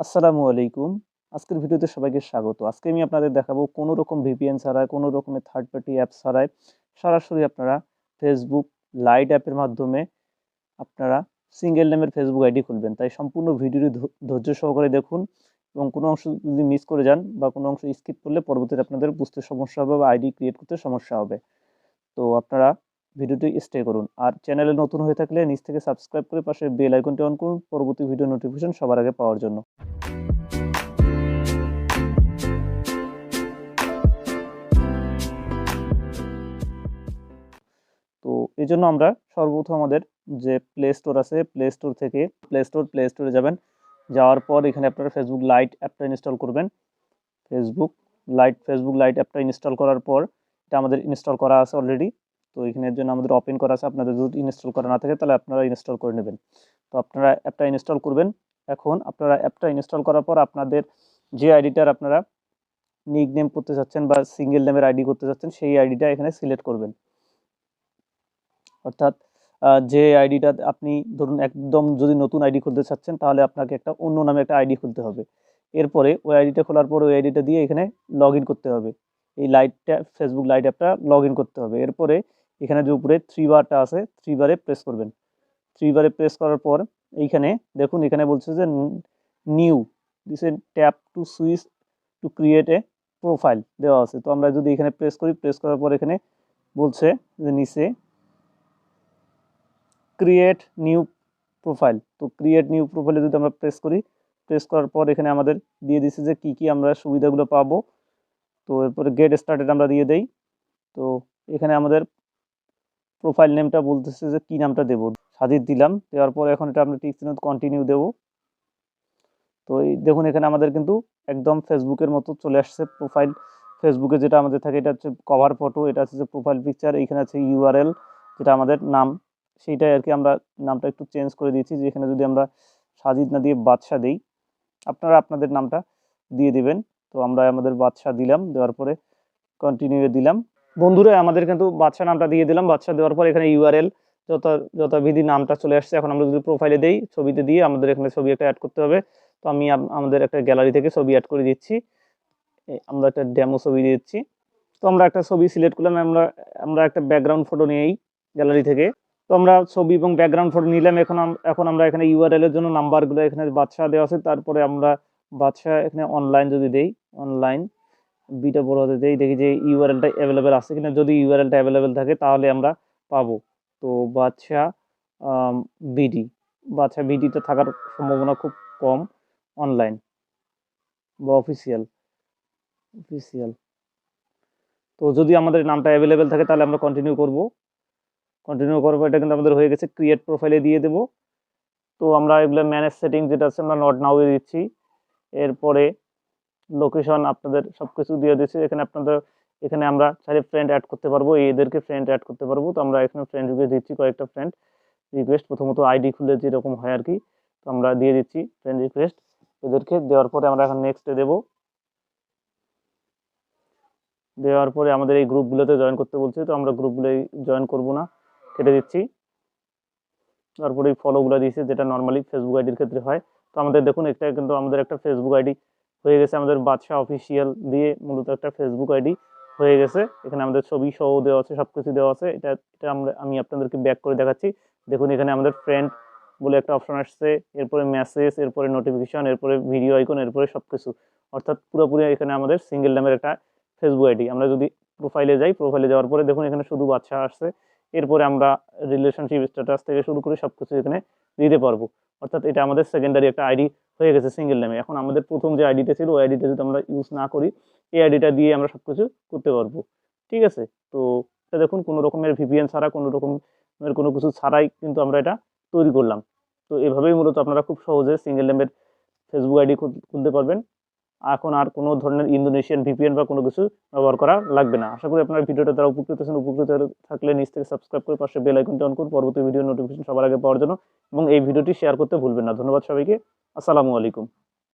আসসালামু আলাইকুম। আজকের ভিডিওতে সবাইকে স্বাগত। আজকে আমি আপনাদের দেখাবো কোনো রকম ভিপিএন ছাড়াই, কোনো রকমের থার্ড পার্টি অ্যাপ ছাড়াই সরাসরি আপনারা ফেসবুক লাইট অ্যাপের মাধ্যমে আপনারা সিঙ্গেল নেমের ফেসবুক আইডি খুলবেন। তাই সম্পূর্ণ ভিডিওটি ধৈর্য সহকারে দেখুন এবং কোনো অংশ যদি মিস করে যান বা কোনো অংশ স্কিপ করলে পরবর্তীতে আপনাদের বুঝতে সমস্যা হবে বা আইডি ক্রিয়েট করতে সমস্যা হবে। তো আপনারা ভিডিওটি স্টে করুন। আর চ্যানেলে নতুন হয়ে থাকলে নিচ থেকে সাবস্ক্রাইব করে পাশে বেল আইকনটি অন করুন পরবর্তী ভিডিও নোটিফিকেশন সবার আগে পাওয়ার জন্য। তো এই জন্য আমরা সর্বপ্রথম আমাদের যে প্লে স্টোর আছে প্লে স্টোর থেকে প্লে স্টোর প্লে স্টোরে যাবেন। যাওয়ার পর এখানে আপনারা ফেসবুক লাইট অ্যাপটা ইনস্টল করবেন। ফেসবুক লাইট ফেসবুক লাইট অ্যাপটা ইনস্টল করার পর এটা আমাদের ইনস্টল করা আছে অলরেডি তো এখানের জন্য আমাদের ওপেন করা আছে। আপনাদের যদি ইনস্টল করা না থাকে, তাহলে আপনারা ইনস্টল করে নেবেন। তো আপনারা অ্যাপটা ইনস্টল করবেন। এখন আপনারা অ্যাপটা ইনস্টল করার পর আপনাদের যে আইডিটার আপনারা নিক নেম করতে চাচ্ছেন বা সিঙ্গেল নেমের আইডি করতে চাচ্ছেন, সেই আইডিটা এখানে সিলেক্ট করবেন। অর্থাৎ যে আইডিটা আপনি ধরুন একদম যদি নতুন আইডি খুলতে চাচ্ছেন, তাহলে আপনাকে একটা অন্য নামে একটা আইডি খুলতে হবে। এরপরে ওই আইডিটা খোলার পর ওই আইডিটা দিয়ে এখানে লগ করতে হবে। এই লাইটটা ফেসবুক লাইট অ্যাপটা লগ করতে হবে। এরপরে এখানে যে উপরে থ্রি বারটা আছে থ্রি বারে প্রেস করবেন। থ্রি বারে প্রেস করার পর এইখানে দেখুন, এখানে বলছে যে new this a tap to switch to create a profile দেওয়া আছে। তো আমরা যদি এখানে প্রেস করি প্রেস করার পর এখানে বলছে যে নিচে ক্রিয়েট নিউ প্রোফাইল তো ক্রিয়েট নিউ প্রোফাইলে যদি আমরা প্রেস করি প্রেস করার পর এখানে আমাদের দিয়ে দিচ্ছে যে কী কী আমরা সুবিধাগুলো পাবো। তো এরপরে গেট স্টার্টেড আমরা দিয়ে দেই। তো এখানে আমাদের প্রোফাইল নেমটা বলতেছে যে কী নামটা দেবো? সাজিদ দিলাম, দেওয়ার পর এখন এটা আমরা টিক কন্টিনিউ দেবো। তো এই দেখুন, এখানে আমাদের কিন্তু একদম ফেসবুকের মতো চলে আসছে প্রোফাইল ফেসবুকে যেটা আমাদের থাকে, এটা হচ্ছে কভার ফটো এটা হচ্ছে যে প্রোফাইল পিকচার এইখানে আছে ইউআরএল যেটা আমাদের নাম। সেইটাই আর কি আমরা নামটা একটু চেঞ্জ করে দিয়েছি, যে এখানে যদি আমরা সাজিদ না দিয়ে বাদশা দিই, আপনারা আপনাদের নামটা দিয়ে দিবেন। তো আমরা আমাদের বাদশা দিলাম, দেওয়ার পরে কন্টিনিউ দিলাম। বন্ধুরা, আমাদের কিন্তু বাচ্চা নামটা দিয়ে দিলাম। বাচ্চা দেওয়ার পর এখানে ইউআরএল যত যথাবিধি নামটা চলে আসছে, এখন আমরা যদি প্রোফাইলে দেই, ছবিতে দিয়ে আমাদের এখানে ছবি একটা অ্যাড করতে হবে। তো আমি আমাদের একটা গ্যালারি থেকে ছবি অ্যাড করে দিচ্ছি। আমরা একটা ডেমো ছবি দিচ্ছি। তো আমরা একটা ছবি সিলেক্ট করলাম, আমরা আমরা একটা ব্যাকগ্রাউন্ড ফটো নিয়েই গ্যালারি থেকে। তো আমরা ছবি এবং ব্যাকগ্রাউন্ড ফটো নিলাম, এখন এখন আমরা এখানে ইউআরএল এর জন্য নাম্বারগুলো এখানে বাদশা দেওয়া আছে। তারপরে আমরা বাদশা এখানে অনলাইন যদি দেই অনলাইন বিটা বড় হতে দেই দেখি যে ইউআরএলটা অ্যাভেলেবেল আছে কিনা, যদি ইউআরএলটা অ্যাভেলেবেল থাকে তাহলে আমরা পাবো। তো বাদশা বিডি বাদশা বিডিটা থাকার সম্ভাবনা খুব কম অনলাইন বা অফিসিয়াল অফিসিয়াল তো যদি আমাদের নামটা অ্যাভেলেবেল থাকে তাহলে আমরা কন্টিনিউ করব। কন্টিনিউ করব এটা কিন্তু আমাদের হয়ে গেছে ক্রিয়েট প্রোফাইলে দিয়ে দেব। তো আমরা এগুলো ম্যানেজ সেটিং যেটা আছে আমরা নট নাও দিচ্ছি। এরপরে লোকেশন আপনাদের সব কিছু দিয়ে দিচ্ছি এখানে আপনাদের, এখানে আমরা চাইলে ফ্রেন্ড অ্যাড করতে পারব, এদেরকে ফ্রেন্ড অ্যাড করতে পারব। তো আমরা এখানে ফ্রেন্ড রিকোয়েস্ট দিচ্ছি, কয়েকটা ফ্রেন্ড রিকোয়েস্ট প্রথমত আইডি খুলে যেরকম হয় আর কি, তো আমরা দিয়ে দিচ্ছি ফ্রেন্ড রিকোয়েস্ট এদেরকে দেওয়ার পরে আমরা এখন নেক্সটে দেবো। দেওয়ার পরে আমাদের এই গ্রুপগুলোতে জয়েন করতে বলছে, তো আমরা গ্রুপগুলো জয়েন করব না, কেটে দিচ্ছি। তারপরে এই ফলোগুলো দিয়েছে, যেটা নর্মালি ফেসবুক আইডির ক্ষেত্রে হয়। তো আমাদের দেখুন এটা কিন্তু আমাদের একটা ফেসবুক আইডি হয়ে গেছে আমাদের বাদশাহ অফিসিয়াল দিয়ে মূলত একটা ফেসবুক আইডি হয়ে গেছে। এখানে আমাদের ছবি সহ দেওয়া আছে সব কিছু দেওয়া আছে। এটা এটা আমরা, আমি আপনাদেরকে ব্যাক করে দেখাচ্ছি। দেখুন, এখানে আমাদের ফ্রেন্ড বলে একটা অপশন আসছে। এরপরে মেসেজ এরপরে নোটিফিকেশন এরপরে ভিডিও আইকন এরপরে সব কিছু অর্থাৎ পুরোপুরি এখানে আমাদের সিঙ্গেল নামের একটা ফেসবুক আইডি আমরা যদি প্রোফাইলে যাই প্রোফাইলে যাওয়ার পরে দেখুন, এখানে শুধু বাচ্চা আসছে। এরপরে আমরা রিলেশনশিপ স্ট্যাটাস থেকে শুরু করে সব কিছু এখানে দিতে পারব। অর্থাৎ এটা আমাদের সেকেন্ডারি একটা আইডি হয়ে গেছে সিঙ্গেল নামে এখন আমাদের প্রথম যে আইডিটা ছিল, ওই আইডিটা যদি আমরা ইউজ না করি, এই আইডিটা দিয়ে আমরা সব কিছু করতে পারব। ঠিক আছে? তো এটা দেখুন, কোনো রকমের ভিপিএন ছাড়া, কোনো রকমের কোনো কিছু ছাড়াই কিন্তু আমরা এটা তৈরি করলাম। তো এভাবেই মূলত আপনারা খুব সহজে সিঙ্গেল নামের ফেসবুক আইডি খুলতে পারবেন। এখন আর কোনো ধরনের ইন্দোনেশিয়ান ভিপিএন বা কোনো কিছু ব্যবহার করা লাগবে না। আশা করি আপনার ভিডিওটা দ্বারা উপকৃত হয়েছেন উপকৃত থাকলে নিজ থেকে সাবস্ক্রাইব করে পাশে বেল আইকনটি অন করুন। পরবর্তী ভিডিও নোটিফিকেশন সবার আগে পাওয়ার জন্য। এবং এই ভিডিওটি শেয়ার করতে ভুলবেন না। ধন্যবাদ সবাইকে। আসসালামু আলাইকুম।